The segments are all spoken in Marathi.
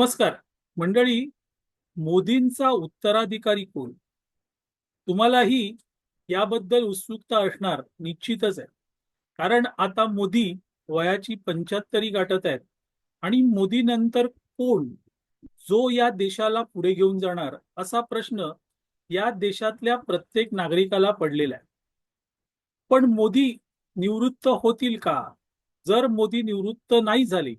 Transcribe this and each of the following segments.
नमस्कार. मंडळी मोदींचा उत्तराधिकारी कोण? तुम्हालाही याबद्दल उत्सुकता असणार निश्चितच आहे. कारण आता मोदी वयाची पंच्याहत्तरी गाठत आहेत. आणि मोदी नंतर कोण? जो या देशाला पुढे घेऊन जाणार असा प्रश्न या देशातल्या प्रत्येक नागरिकाला पडलेला आहे. पण मोदी निवृत्त होतील का? जर मोदी निवृत्त नाही झाले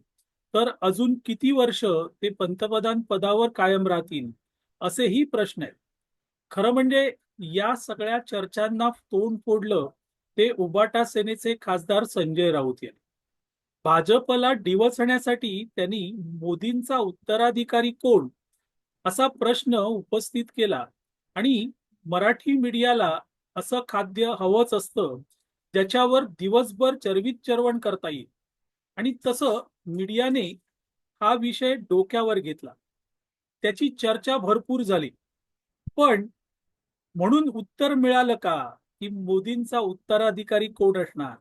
तर अजून किती वर्ष ते पंतप्रधान पदावर कायम राहतील असेही प्रश्न आहेत. खरं म्हणजे या सगळ्या चर्चांना तोंड फोडलं ते उबाटा सेनेचे खासदार संजय राऊत यांनी. भाजपला डिवचण्यासाठी त्यांनी मोदींचा उत्तराधिकारी कोण असा प्रश्न उपस्थित केला आणि मराठी मीडियाला असं खाद्य हवंच असतं ज्याच्यावर दिवसभर चरवीत चरवण करता येईल. आणि तसं मीडियाने हा विषय डोक्यावर घेतला. त्याची चर्चा भरपूर झाली. पण म्हणून उत्तर मिळालं का? की मोदींचा उत्तराधिकारी कोण असणार?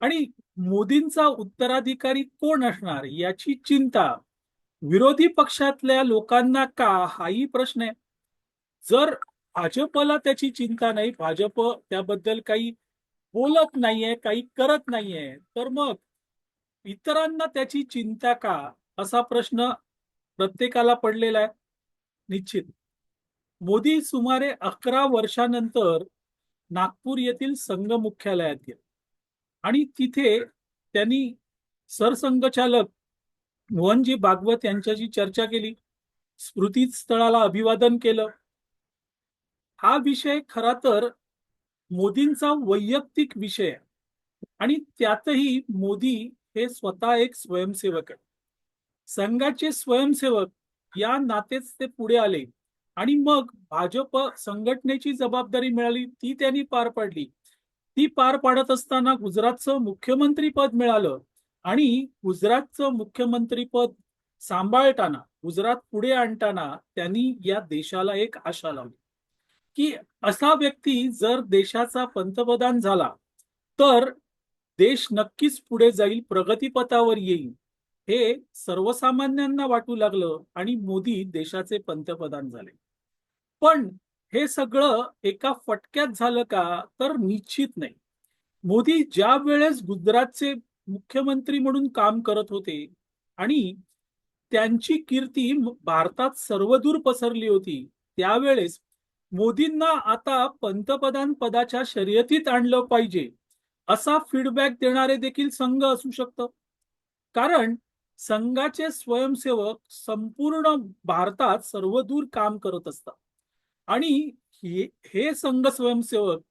आणि मोदींचा उत्तराधिकारी कोण असणार याची चिंता विरोधी पक्षातल्या लोकांना का? हाही प्रश्न आहे. जर भाजपला त्याची चिंता नाही भाजप त्याबद्दल काही बोलत नाहीये काही करत नाहीये तर मग इतरांना त्याची चिंता का? असा प्रश्न प्रत्येकाला पडलेला आहे. निश्चित. मोदी सुमारे अकरा वर्षानंतर नागपूर येथील संघ मुख्यालयात गेले. आणि तिथे त्यांनी सरसंघचालक मोहनजी भागवत यांच्याशी चर्चा केली. स्मृती स्थळाला अभिवादन केलं. हा विषय खरा तर मोदींचा वैयक्तिक विषय आणि त्यातही मोदी हे स्वतः एक स्वयंसेवक आहे संघाचे स्वयंसेवक या नातेच ते पुढे आले. आणि मग भाजप संघटनेची जबाबदारी मिळाली ती त्यांनी पार पाडली. ती पार पाडत असताना गुजरातचं मुख्यमंत्री पद मिळालं आणि गुजरातचं मुख्यमंत्री पद सांभाळताना गुजरात पुढे आणताना त्यांनी या देशाला एक आशा लावली. की असा व्यक्ती जर देशाचा पंतप्रधान झाला तर देश नक्कीच पुढे जाईल प्रगतीपथावर येईल. हे सर्वसामान्यांना वाटू लागलं आणि मोदी देशाचे पंतप्रधान झाले. पण हे सगळं एका फटक्यात झालं का तर निश्चित नाही. मोदी ज्या वेळेस गुजरातचे मुख्यमंत्री म्हणून काम करत होते आणि त्यांची कीर्ती भारतात सर्वदूर पसरली होती त्यावेळेस मोदींना आता पंतप्रधान पदाच्या शर्यतीत आणलं पाहिजे. असा फीडबॅक देणारे देखील संघ असू शकतं. कारण संघाचे स्वयंसेवक संपूर्ण भारतात सर्वदूर काम करत असतात. आणि हे, संघ स्वयंसेवक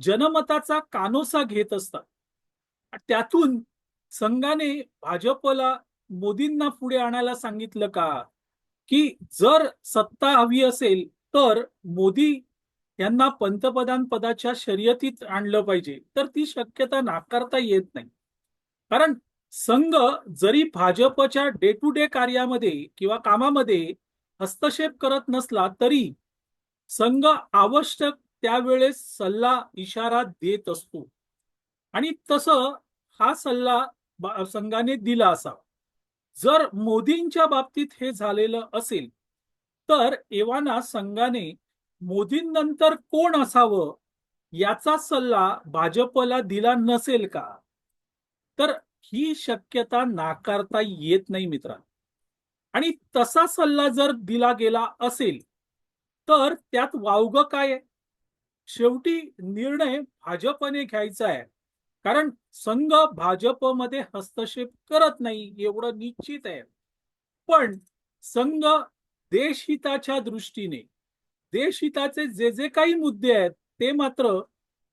जनमताचा कानोसा घेत असतात. त्यातून संघाने भाजपला मोदींना पुढे आणायला सांगितलं का? की जर सत्ता हवी असेल तर मोदी यांना पंतप्रधान पदाच्या शर्यतीत आणलं पाहिजे तर ती शक्यता नाकारता येत नाही. कारण संघ जरी भाजपच्या डे टू डे कार्यामध्ये किंवा कामामध्ये हस्तक्षेप करत नसला तरी संघ आवश्यक त्यावेळेस सल्ला इशारा देत असतो. आणि तसं हा सल्ला संघाने दिला असावा. जर मोदींच्या बाबतीत हे झालेलं असेल तर एव्हाना संघाने मोदींनंतर कोण असावं याचा सल्ला भाजपला दिला नसेल का? तर ही शक्यता नाकारता येत नाही मित्रांनो. आणि तसा सल्ला जर दिला गेला असेल तर त्यात वावग काय आहे? शेवटी निर्णय भाजपने घ्यायचा आहे. कारण संघ भाजपमध्ये हस्तक्षेप करत नाही एवढं निश्चित आहे. पण संघ देशहिताच्या दृष्टीने देशहिताचे जे जे काही मुद्दे आहेत ते मात्र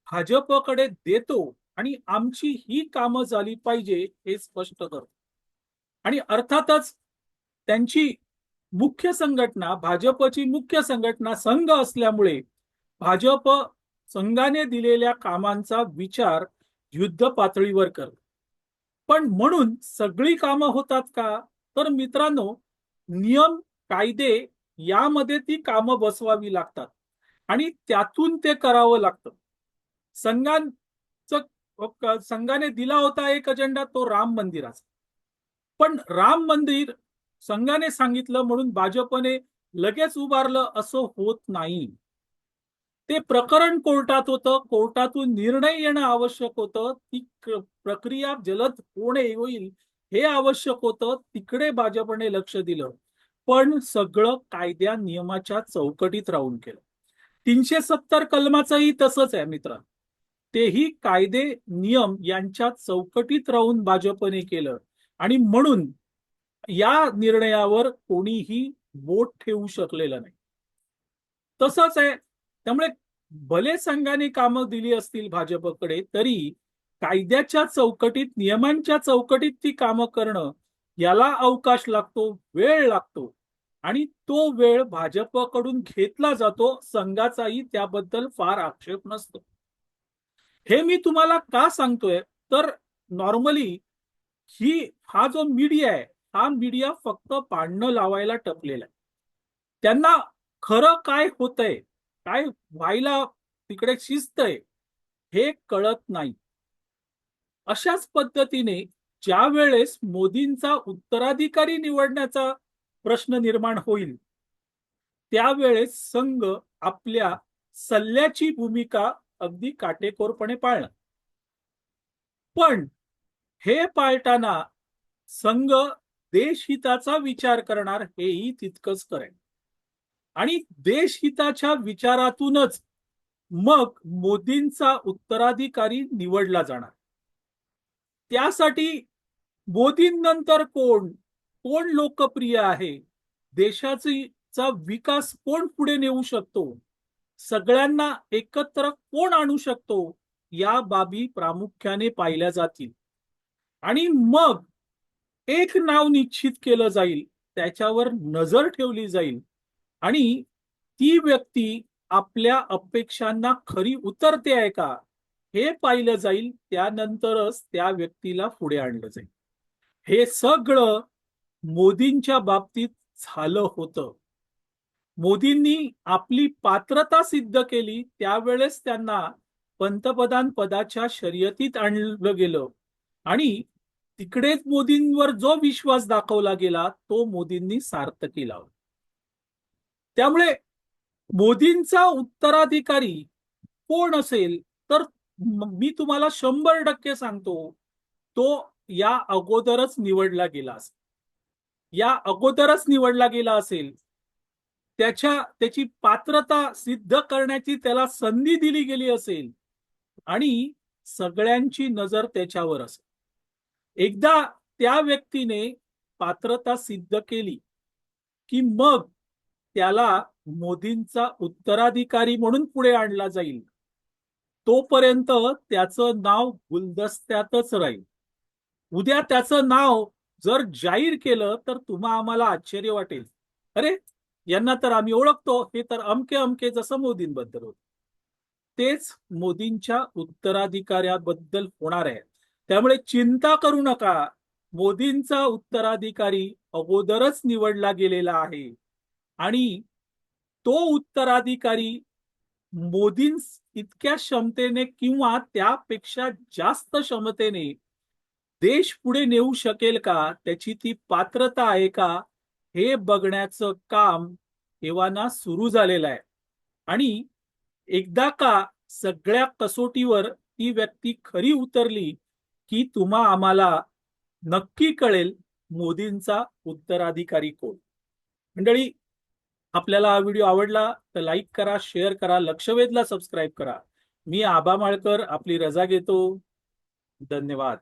भाजपकडे देतो आणि आमची ही कामं झाली पाहिजे हे स्पष्ट करतो. आणि अर्थातच त्यांची मुख्य संघटना भाजपची मुख्य संघटना संघ असल्यामुळे भाजप संघाने दिलेल्या कामांचा विचार युद्ध पातळीवर कर पण म्हणून सगळी कामं होतात का? तर मित्रांनो नियम कायदे यामध्ये ती कामं बसवावी लागतात. आणि त्यातून ते करावं लागतं. संघांचं संघाने दिला होता एक अजेंडा तो राम मंदिराचा. पण राम मंदिर संघाने सांगितलं म्हणून भाजपने लगेच उभारलं असं होत नाही. ते प्रकरण कोर्टात होतं. कोर्टातून निर्णय येणं आवश्यक होतं. ती प्रक्रिया जलद होणे होईल हे आवश्यक होतं. तिकडे भाजपने लक्ष दिलं. पण सगळं कायद्या नियमाच्या चौकटीत राहून केलं. तीनशे सत्तर कलमाचंही तसंच आहे मित्र. तेही कायदे नियम यांच्या चौकटीत राहून भाजपने केलं. आणि म्हणून या निर्णयावर कोणीही बोट ठेवू शकलेलं नाही. तसंच आहे. त्यामुळे भले संघाने कामं दिली असतील भाजपकडे तरी कायद्याच्या चौकटीत नियमांच्या चौकटीत ती कामं करणं याला अवकाश लागतो वेळ लागतो. आणि तो वेळ भाजपकडून घेतला जातो संघाचाही त्याबद्दल फार आक्षेप नसतो. हे मी तुम्हाला का सांगतोय? तर नॉर्मली ही हा जो मीडिया आहे हा मीडिया फक्त पाडणं लावायला टपलेला आहे. त्यांना खरं काय होतंय काय व्हायला तिकडे शिस्त हे कळत नाही. अशाच पद्धतीने ज्या वेळेस मोदींचा उत्तराधिकारी निवडण्याचा प्रश्न निर्माण होईल. त्यावेळेस संघ आपल्या सल्ल्याची भूमिका अगदी काटेकोरपणे पाळणार. पण हे पाळताना संघ देशहिताचा विचार करणार हेही तितकंच करेल. आणि देशहिताच्या विचारातूनच मग मोदींचा उत्तराधिकारी निवडला जाणार. त्यासाठी मोदींनंतर कोण? कोण लोकप्रिय आहे? देशाची चा विकास कोण पुढे नेऊ शकतो? सगळ्यांना एकत्र कोण आणू शकतो? या बाबी प्रामुख्याने पाहिल्या जातील. आणि मग एक नाव निश्चित केलं जाईल त्याच्यावर नजर ठेवली जाईल आणि ती व्यक्ती आपल्या अपेक्षांना खरी उतरते आहे का? हे पाहिलं जाईल त्यानंतरच त्या व्यक्तीला पुढे आणलं जाईल. हे सगळं मोदींच्या बाबतीत झालं होतं. मोदींनी आपली पात्रता सिद्ध केली त्यावेळेस त्यांना पंतप्रधान पदाच्या शर्यतीत आणलं गेलं. आणि तिकडेच मोदींवर जो विश्वास दाखवला गेला तो मोदींनी सार्थकी लावला त्यामुळे मोदींचा उत्तराधिकारी कोण असेल तर मी तुम्हाला शंभर टक्के सांगतो तो या अगोदरच निवडला गेला असेल. या अगोदरच निवडला गेला असेल त्याच्या त्याची पात्रता सिद्ध करण्याची त्याला संधी दिली गेली असेल आणि सगळ्यांची नजर त्याच्यावर असेल. एकदा त्या व्यक्तीने पात्रता सिद्ध केली की मग त्याला मोदींचा उत्तराधिकारी म्हणून पुढे आणला जाईल. तोपर्यंत त्याचं नाव गुलदस्त्यातच राहील. उद्या त्याचं नाव जर जाहीर केलं तर तुम्हा आम्हाला आश्चर्य वाटेल. अरे यांना तर आम्ही ओळखतो. हे तर अमके अमके जसं मोदींबद्दल होत. तेच मोदींच्या उत्तराधिकाऱ्याबद्दल होणार आहे. त्यामुळे चिंता करू नका. मोदींचा उत्तराधिकारी अगोदरच निवडला गेलेला आहे. आणि तो उत्तराधिकारी मोदीं इतक्या क्षमतेने किंवा त्यापेक्षा जास्त क्षमतेने देश पुढे नेऊ शकेल का? त्याची ती पात्रता आहे का? हे बघण्याचं काम एव्हाना सुरू झालेलं आहे. आणि एकदा का सगळ्या कसोटीवर ती व्यक्ती खरी उतरली की तुम्हा आम्हाला नक्की कळेल मोदींचा उत्तराधिकारी कोण. मंडळी आपल्याला हा व्हिडिओ आवडला तर लाईक करा शेअर करा लक्षवेधला सबस्क्राईब करा. मी आबा माळकर आपली रजा घेतो. धन्यवाद.